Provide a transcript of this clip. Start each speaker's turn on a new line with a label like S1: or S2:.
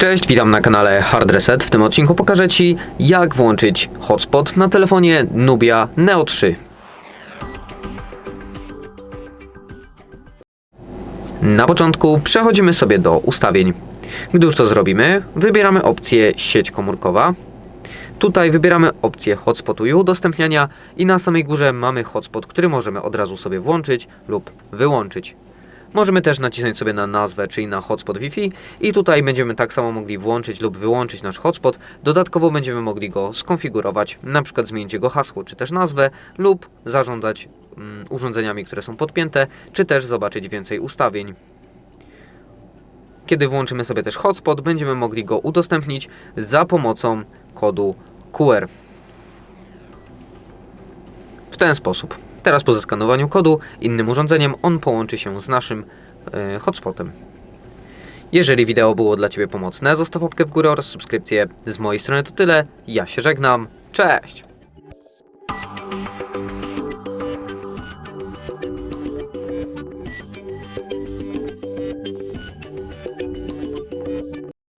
S1: Cześć, witam na kanale Hard Reset. W tym odcinku pokażę Ci, jak włączyć hotspot na telefonie Nubia Neo 3. Na początku przechodzimy sobie do ustawień. Gdy już to zrobimy, wybieramy opcję sieć komórkowa. Tutaj wybieramy opcję hotspotu i udostępniania i na samej górze mamy hotspot, który możemy od razu sobie włączyć lub wyłączyć. Możemy też nacisnąć sobie na nazwę, czyli na hotspot Wi-Fi i tutaj będziemy tak samo mogli włączyć lub wyłączyć nasz hotspot. Dodatkowo będziemy mogli go skonfigurować, na przykład zmienić jego hasło czy też nazwę lub zarządzać mm, urządzeniami, które są podpięte, czy też zobaczyć więcej ustawień. Kiedy włączymy sobie też hotspot, będziemy mogli go udostępnić za pomocą kodu QR. W ten sposób. Teraz po zeskanowaniu kodu innym urządzeniem on połączy się z naszym e, hotspotem. Jeżeli wideo było dla Ciebie pomocne, zostaw łapkę w górę oraz subskrypcję. Z mojej strony to tyle. Ja się żegnam. Cześć!